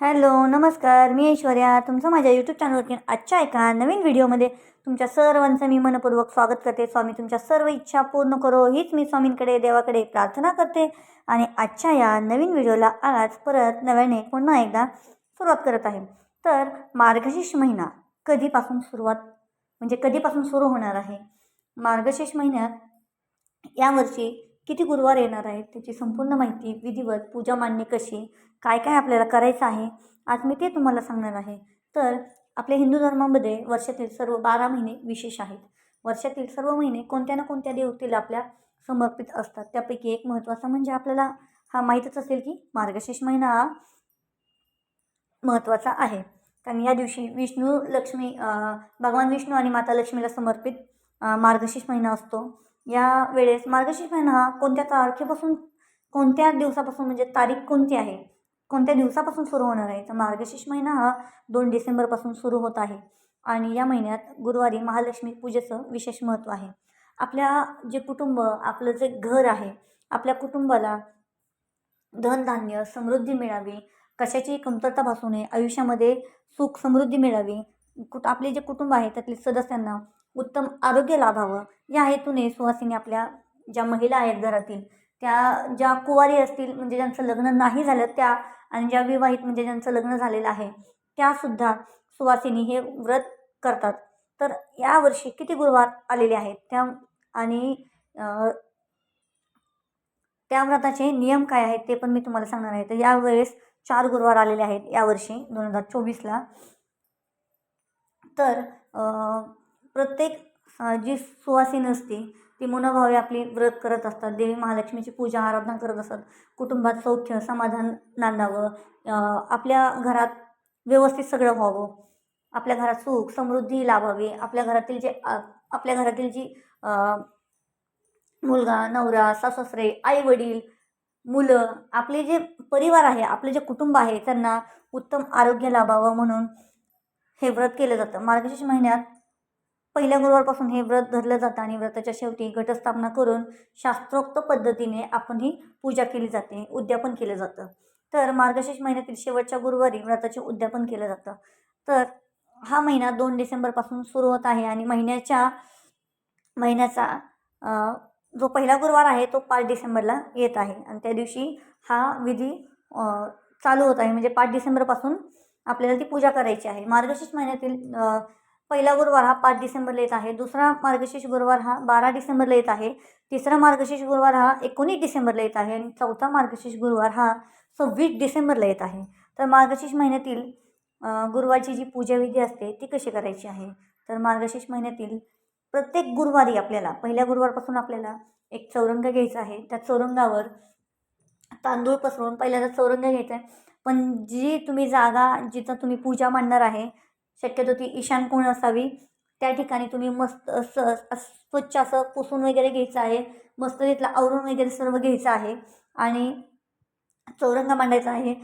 Hello नमस्कार. मी ऐश्वर्या. तुमचं माझ्या यूट्यूब चॅनलवरती आजच्या एका नवीन व्हिडिओमध्ये तुमच्या सर्वांचं मी मनपूर्वक स्वागत करते. स्वामी तुमच्या सर्व इच्छा पूर्ण करो. हीच मी स्वामींकडे देवाकडे प्रार्थना करते. आणि आजच्या या नवीन व्हिडिओला आज परत नव्याने पुन्हा एकदा सुरुवात करत आहे. तर मार्गशीर्ष महिना कधीपासून सुरुवात म्हणजे कधीपासून सुरू होणार आहे? मार्गशीर्ष महिन्यात यावर्षी किती गुरुवार येणार आहेत? त्याची संपूर्ण माहिती विधिवत पूजा मांडणी कशी? काय काय आपल्याला करायचं आहे? आज मी ते तुम्हाला सांगणार आहे. तर आपल्या हिंदू धर्मामध्ये वर्षातील सर्व बारा महिने विशेष आहेत. वर्षातील सर्व महिने कोणत्या ना कोणत्या देवतेला आपल्या समर्पित असतात? त्यापैकी एक महत्त्वाचा म्हणजे आपल्याला हा माहीतच असेल की मार्गशीर्ष महिना हा महत्त्वाचा आहे. कारण या दिवशी विष्णू लक्ष्मी भगवान विष्णू आणि माता लक्ष्मीला समर्पित मार्गशीर्ष महिना असतो. या वेळेस मार्गशीर्ष महिना हा कोणत्या तारखेपासून कोणत्या दिवसापासून म्हणजे तारीख कोणती आहे? कोणत्या दिवसापासून सुरू होणार आहे? तर मार्गशीर्ष महिना हा दोन डिसेंबरपासून सुरू होत आहे. आणि या महिन्यात गुरुवारी महालक्ष्मी पूजेचं विशेष महत्त्व आहे. आपल्या जे कुटुंब आपलं जे घर आहे आपल्या कुटुंबाला धनधान्य समृद्धी मिळावी कशाची कमतरता भासू नये आयुष्यामध्ये सुख समृद्धी मिळावी कुट आपले जे कुटुंब आहे त्यातील सदस्यांना उत्तम आरोग्य लाभावं. या हेतूने सुहासिनी आपल्या ज्या महिला आहेत घरातील त्या ज्या कुवारी असतील म्हणजे ज्यांचं लग्न नाही झालं त्या आणि ज्या विवाहित म्हणजे ज्यांचं लग्न झालेलं आहे त्यासुद्धा सुवासिनी हे व्रत करतात. तर यावर्षी किती गुरुवार आलेले आहेत? त्या आणि त्या व्रताचे नियम काय आहेत ते पण मी तुम्हाला सांगणार आहे. तर यावेळेस चार गुरुवार आलेले आहेत यावर्षी दोन हजार चोवीसला. तर प्रत्येक जी सुवासीन असते ती मनोभावे आपली व्रत करत असतात. देवी महालक्ष्मीची पूजा आराधना करत असतात. कुटुंबात सौख्य समाधान नांदावं आपल्या घरात व्यवस्थित सगळं व्हावं. आपल्या घरात सुख समृद्धी लाभावी. आपल्या घरातील जे आपल्या घरातील जी मुलगा नवरा साससरे आई वडील मुलं आपले जे परिवार आहे आपले जे कुटुंब आहे त्यांना उत्तम आरोग्य लाभावं म्हणून हे व्रत केलं जातं. मार्गशीर्ष महिन्यात पहिल्या गुरुवारपासून हे व्रत धरलं जातं आणि व्रताच्या शेवटी घटस्थापना करून शास्त्रोक्त पद्धतीने आपण ही पूजा केली जाते उद्यापन केलं जातं. तर मार्गशीर्ष महिन्यातील शेवटच्या गुरुवारी व्रताचे उद्यापन केलं जातं. तर हा महिना दोन डिसेंबरपासून सुरू होत आहे आणि महिन्याच्या महिन्याचा जो पहिला गुरुवार आहे तो पाच डिसेंबरला येत आहे. आणि त्या दिवशी हा विधी चालू होत आहे. म्हणजे पाच डिसेंबरपासून आपल्याला ती पूजा करायची आहे. मार्गशीर्ष महिन्यातील पहिला गुरुवार हा पाच डिसेंबरला येत आहे. दुसरा मार्गशीर्ष गुरुवार हा बारा डिसेंबरला येत आहे. तिसरा मार्गशीर्ष गुरुवार हा एकोणीस डिसेंबरला येत आहे. आणि चौथा मार्गशीर्ष गुरुवार हा सव्वीस डिसेंबरला येत आहे. तर मार्गशीर्ष महिन्यातील गुरुवारची जी पूजाविधी असते ती कशी करायची आहे? तर मार्गशीर्ष महिन्यातील प्रत्येक गुरुवारी आपल्याला पहिल्या गुरुवारपासून आपल्याला एक चौरंग घ्यायचा आहे. त्या चौरंगावर तांदूळ पसरवून पहिल्यांदा चौरंग घ्यायचा आहे. पण जी तुम्ही जागा जिथं तुम्ही पूजा मांडणार आहे शक्यतो ती ईशान कोण असावी? त्या ठिकाणी तुम्ही मस्त असं स्वच्छ असं पुसून वगैरे घ्यायचं आहे. मस्त तिथला आवरून वगैरे सर्व घ्यायचं आहे. आणि चौरंग मांडायचा आहे.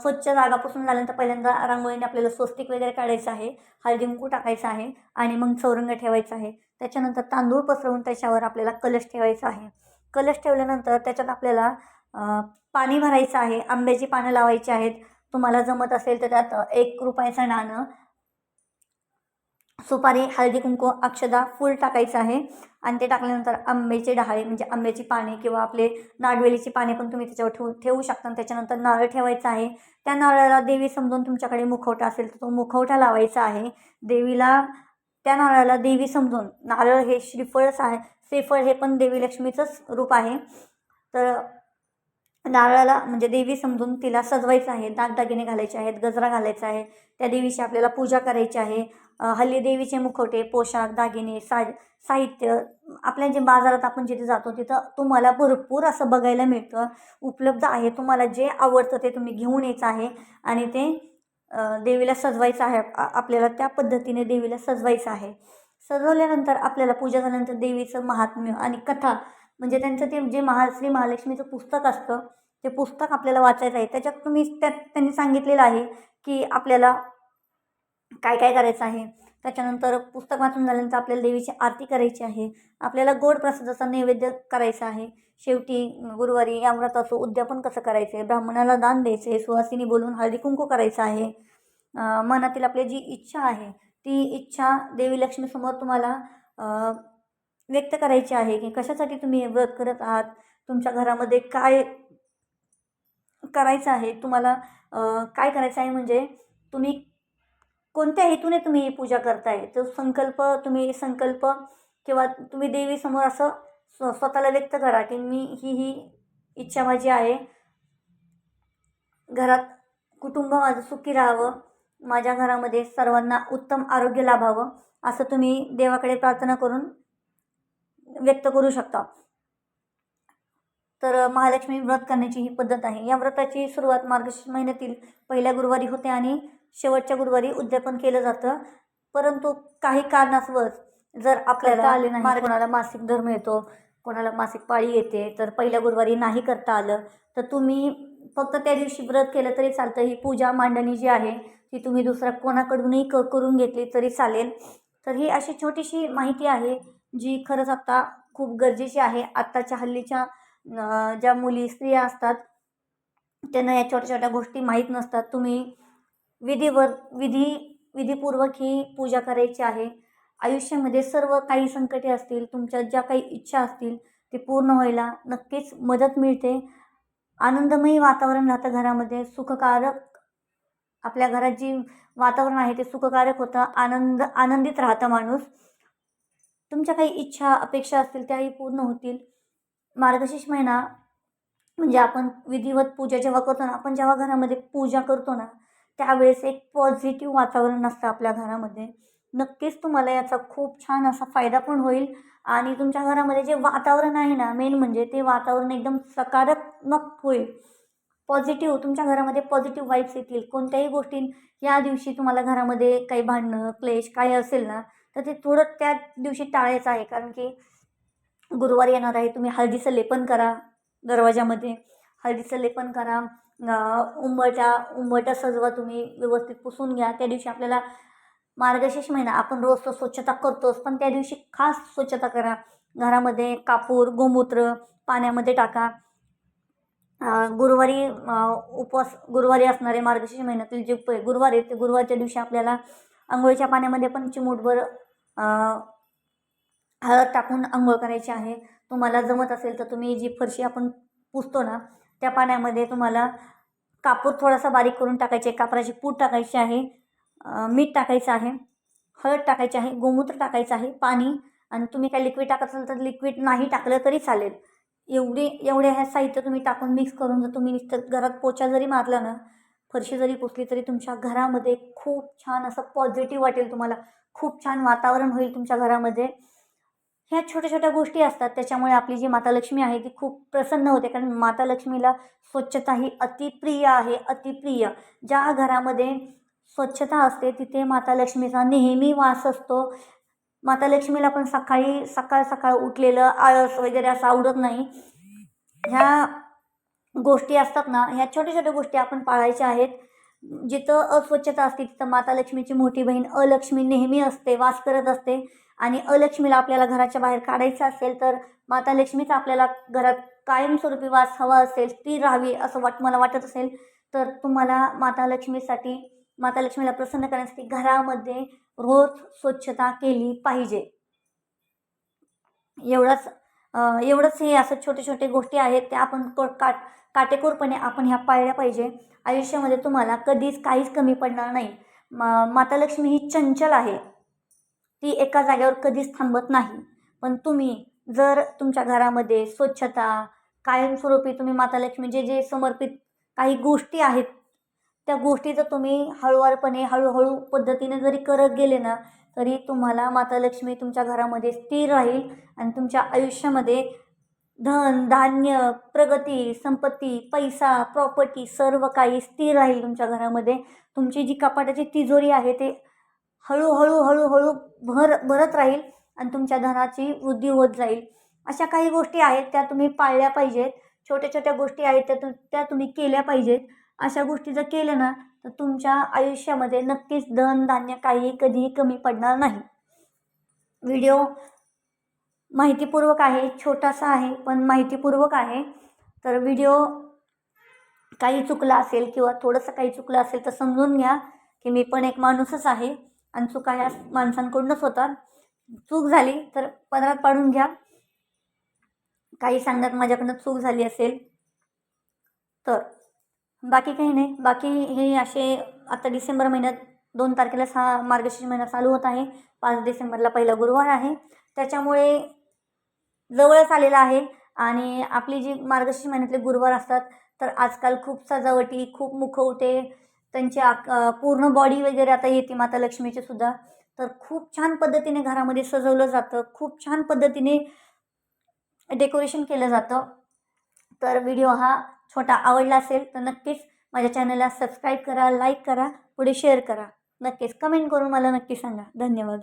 स्वच्छ जागा पुसून झाल्यानंतर पहिल्यांदा रांगोळीने आपल्याला स्वस्तिक वगैरे काढायचं आहे. हळदी कुंकू टाकायचं आहे. आणि मग चौरंग ठेवायचा आहे. त्याच्यानंतर तांदूळ पसरवून त्याच्यावर आपल्याला कलश ठेवायचा आहे. कलश ठेवल्यानंतर त्याच्यात आपल्याला पाणी भरायचं आहे. आंब्याची पानं लावायची आहेत. तुम्हाला जमत असेल तर त्यात एक रुपयाचं नाणं सुपारी हळदी कुंकू अक्षदा फूल टाकायचं आहे. आणि ते टाकल्यानंतर आंब्याचे डहाळे म्हणजे आंब्याची पाने किंवा आपले नागवेलीची पाने पण तुम्ही त्याच्यावर ठेवू ठेवू शकता. आणि त्याच्यानंतर नारळ ठेवायचा आहे. त्या नारळाला देवी समजून तुमच्याकडे मुखवटा असेल तर तो मुखवटा लावायचा आहे. देवीला त्या नारळाला देवी समजून नारळ हे श्रीफळच आहे श्रीफळ हे पण देवी लक्ष्मीचंच रूप आहे. तर नारळाला म्हणजे देवी समजून तिला सजवायचं आहे दागदागिने घालायचे आहेत गजरा घालायचा आहे. त्या देवीची आपल्याला पूजा करायची आहे. हल्ली देवीचे मुखवटे पोशाख दागिने सा साहित्य आपल्या जे बाजारात आपण जिथे जातो तिथं तुम्हाला भरपूर असं बघायला मिळतं. उपलब्ध आहे तुम्हाला जे आवडतं ते तुम्ही घेऊन यायचं आहे आणि ते देवीला सजवायचं आहे. आपल्याला त्या पद्धतीने देवीला सजवायचं आहे. सजवल्यानंतर आपल्याला पूजा झाल्यानंतर देवीचं महात्म्य आणि कथा म्हणजे त्यांचं ते जे महा श्री महालक्ष्मीचं पुस्तक असतं ते पुस्तक आपल्याला वाचायचं आहे. त्याच्यात तुम्ही त्यात त्यांनी सांगितलेलं आहे की आपल्याला काय काय करायचं आहे. त्याच्यानंतर पुस्तक वाचून झाल्यानंतर आपल्याला देवीची आरती करायची आहे. आपल्याला गोड प्रसादाचा नैवेद्य करायचा आहे. शेवटी गुरुवारी या व्रताचं उद्यापन कसं करायचं आहे ब्राह्मणाला दान द्यायचं आहे. सुवासिनी बोलून हळदी कुंकू करायचं आहे. मनातील आपली जी इच्छा आहे ती इच्छा देवी लक्ष्मीसमोर तुम्हाला व्यक्त करायची आहे की कशासाठी तुम्ही हे व्रत करत आहात? तुमच्या घरामध्ये काय करायचं आहे? तुम्हाला काय करायचं आहे? म्हणजे तुम्ही कोणत्या हेतूने तुम्ही ही पूजा करताय? तो संकल्प तुम्ही संकल्प किंवा तुम्ही देवीसमोर असं स्व स्वतःला व्यक्त करा की मी ही ही इच्छा माझी आहे. घरात कुटुंब माझं सुखी राहावं. माझ्या घरामध्ये सर्वांना उत्तम आरोग्य लाभावं. असं तुम्ही देवाकडे प्रार्थना करून व्यक्त करू शकता. तर महालक्ष्मी व्रत करण्याची ही पद्धत आहे. या व्रताची सुरुवात मार्गशीर्ष महिन्यातील पहिल्या गुरुवारी होते आणि शेवटच्या गुरुवारी उद्यापन केलं जातं. परंतु काही कारणास्तव जर आपल्याला आले नाही कोणाला मासिक धर्म येतो कोणाला मासिक पाळी येते तर पहिल्या गुरुवारी नाही करता आलं तर तुम्ही फक्त त्या दिवशी व्रत केलं तरी चालतं. ही पूजा मांडणी जी आहे ती तुम्ही दुसऱ्या कोणाकडूनही क करून घेतली तरी चालेल. तर ही अशी छोटीशी माहिती आहे. जी खरंच आत्ता खूप गरजेची आहे. आत्ताच्या हल्लीच्या ज्या मुली स्त्रिया असतात त्यांना या छोट्या छोट्या गोष्टी माहीत नसतात. तुम्ही विधीवर विधी विधीपूर्वक ही पूजा करायची आहे. आयुष्यामध्ये सर्व काही संकटे असतील तुमच्या ज्या काही इच्छा असतील ते पूर्ण व्हायला नक्कीच मदत मिळते. आनंदमयी वातावरण राहतं घरामध्ये. सुखकारक आपल्या घरात जी वातावरण आहे ते सुखकारक होतं. आनंद आनंदित राहतं माणूस. तुमच्या काही इच्छा अपेक्षा असतील त्याही पूर्ण होतील. मार्गशीर्ष महिना म्हणजे आपण विधिवत पूजा जेव्हा करतो ना आपण जेव्हा घरामध्ये पूजा करतो ना त्यावेळेस एक पॉझिटिव्ह वातावरण असतं आपल्या घरामध्ये. नक्कीच तुम्हाला याचा खूप छान असा फायदा पण होईल. आणि तुमच्या घरामध्ये जे वातावरण आहे ना मेन म्हणजे ते वातावरण एकदम सकारात्मक होईल. पॉझिटिव्ह तुमच्या घरामध्ये पॉझिटिव्ह वाईब्स येतील. कोणत्याही गोष्टी या दिवशी तुम्हाला घरामध्ये काही भांडणं क्लेश काही असेल ना तर ते थोडं त्या दिवशी टाळायचं आहे. कारण की गुरुवार येणार आहे तुम्ही हळदीचं लेपन करा दरवाजामध्ये हळदीचं लेपन करा. उंबरट्या उंबरट्या सजवा तुम्ही व्यवस्थित पुसून घ्या. त्या दिवशी आपल्याला मार्गशीर्ष महिना आपण रोज तो स्वच्छता करतोच पण त्या दिवशी खास स्वच्छता करा. घरामध्ये कापूर गोमूत्र पाण्यामध्ये टाका. गुरुवारी उपवास गुरुवारी असणारे मार्गशीर्ष महिन्यातील जे प गुरुवार ते गुरुवारच्या दिवशी आपल्याला आंघोळीच्या पाण्यामध्ये पण चिमूटभर हळद टाकून आंघोळ करायची आहे. तुम्हाला जमत असेल तर तुम्ही जी फरशी आपण पुसतो ना त्या पाण्यामध्ये तुम्हाला कापूर थोडासा बारीक करून टाकायचे. कापराची पूड टाकायची आहे. मीठ टाकायचं आहे. हळद टाकायची आहे. गोमूत्र टाकायचं आहे. पाणी आणि तुम्ही काय लिक्विड टाकत असाल तर लिक्विड नाही टाकलं तरी चालेल. एवढे एवढे ह्या साहित्य तुम्ही टाकून मिक्स करून जर तुम्ही नुसतं घरात पोचा जरी मारला ना फरशी जरी पुसली तरी तुमच्या घरामध्ये खूप छान असं पॉझिटिव्ह वाटेल तुम्हाला. खूप छान वातावरण होईल तुमच्या घरामध्ये. ह्या छोट्या छोट्या गोष्टी असतात त्याच्यामुळे आपली जी माता लक्ष्मी आहे ती खूप प्रसन्न होते. कारण माता लक्ष्मीला स्वच्छता ही अतिप्रिय आहे अतिप्रिय ज्या घरामध्ये स्वच्छता असते तिथे माता लक्ष्मीचा नेहमी वास असतो. माता लक्ष्मीला पण सकाळी सकाळ सकाळ उठलेलं आळस वगैरे असं आवडत नाही. ह्या गोष्टी असतात ना ह्या छोट्या छोट्या गोष्टी आपण पाळायच्या आहेत. जिथं अस्वच्छता असते तिथं माता लक्ष्मीची मोठी बहीण अलक्ष्मी नेहमी असते वास करत असते. आणि अलक्ष्मीला आपल्याला घराच्या बाहेर काढायचं असेल तर माता लक्ष्मीचा आपल्याला घरात कायमस्वरूपी वास हवा असेल ती राहावी असं वाट मला वाटत असेल. तर तुम्हाला माता लक्ष्मीसाठी माता लक्ष्मीला प्रसन्न करण्यासाठी घरामध्ये रोज स्वच्छता केली पाहिजे. एवढाच एवढंच हे असं छोटे छोटे गोष्टी आहेत त्या आपण को काट काटेकोरपणे आपण ह्या पाळल्या पाहिजे. आयुष्यामध्ये तुम्हाला कधीच काहीच कमी पडणार नाही. मा माता लक्ष्मी ही चंचल आहे. ती एका जागेवर कधीच थांबत नाही. पण तुम्ही जर तुमच्या घरामध्ये स्वच्छता कायमस्वरूपी तुम्ही माता लक्ष्मी जे जे समर्पित काही गोष्टी आहेत त्या गोष्टी जर तुम्ही हळूवारपणे हळूहळू पद्धतीने जरी करत गेले ना तरी तुम्हाला माता लक्ष्मी तुमच्या घरामध्ये स्थिर राहील आणि तुमच्या आयुष्यामध्ये धन धान्य प्रगती संपत्ती पैसा प्रॉपर्टी सर्व काही स्थिर राहील तुमच्या घरामध्ये. तुमची जी कपाटाची तिजोरी आहे ते हळूहळू हळूहळू भर भरत राहील आणि तुमच्या धनाची वृद्धी होत जाईल. अशा काही गोष्टी आहेत त्या तुम्ही पाळल्या पाहिजेत. छोट्या छोट्या गोष्टी आहेत त्या तु त्या तुम्ही केल्या पाहिजेत. अशा गोष्टी जर केल्या ना तर तुमच्या आयुष्यामध्ये नक्कीच धनधान्य काहीही काही कधीही कमी पडणार नाही. व्हिडिओ माहितीपूर्वक आहे छोटासा आहे पण माहितीपूर्वक आहे. तर व्हिडिओ काही चुकला असेल किंवा थोडंसं काही चुकलं असेल तर समजून घ्या की मी पण एक माणूसच आहे आणि चुका ह्या माणसांकडूनच होतात. चूक झाली तर पदरात पाडून घ्या. काही सांगण्यात माझ्याकडनं चूक झाली असेल तर. बाकी काही नाही. बाकी हे असे आता डिसेंबर महिन्यात दोन तारखेला सा मार्गशीर्ष महिना चालू होत आहे. पाच डिसेंबरला पहिला गुरुवार आहे. त्याच्यामुळे जवळच आलेला आहे. आणि आपली जी मार्गशीर्ष महिन्यातले गुरुवार असतात तर आजकाल खूप सजावटी खूप मुखवटे त्यांची आक पूर्ण बॉडी वगैरे आता येते माता लक्ष्मीचे सुद्धा. तर खूप छान पद्धतीने घरामध्ये सजवलं जातं. खूप छान पद्धतीने डेकोरेशन केलं जातं. तर व्हिडिओ हा छोटा आवडला असेल तर नक्कीच माझ्या चॅनलला सबस्क्राईब करा लाईक करा पुढे शेअर करा. नक्कीच कमेंट करून मला नक्की सांगा. धन्यवाद.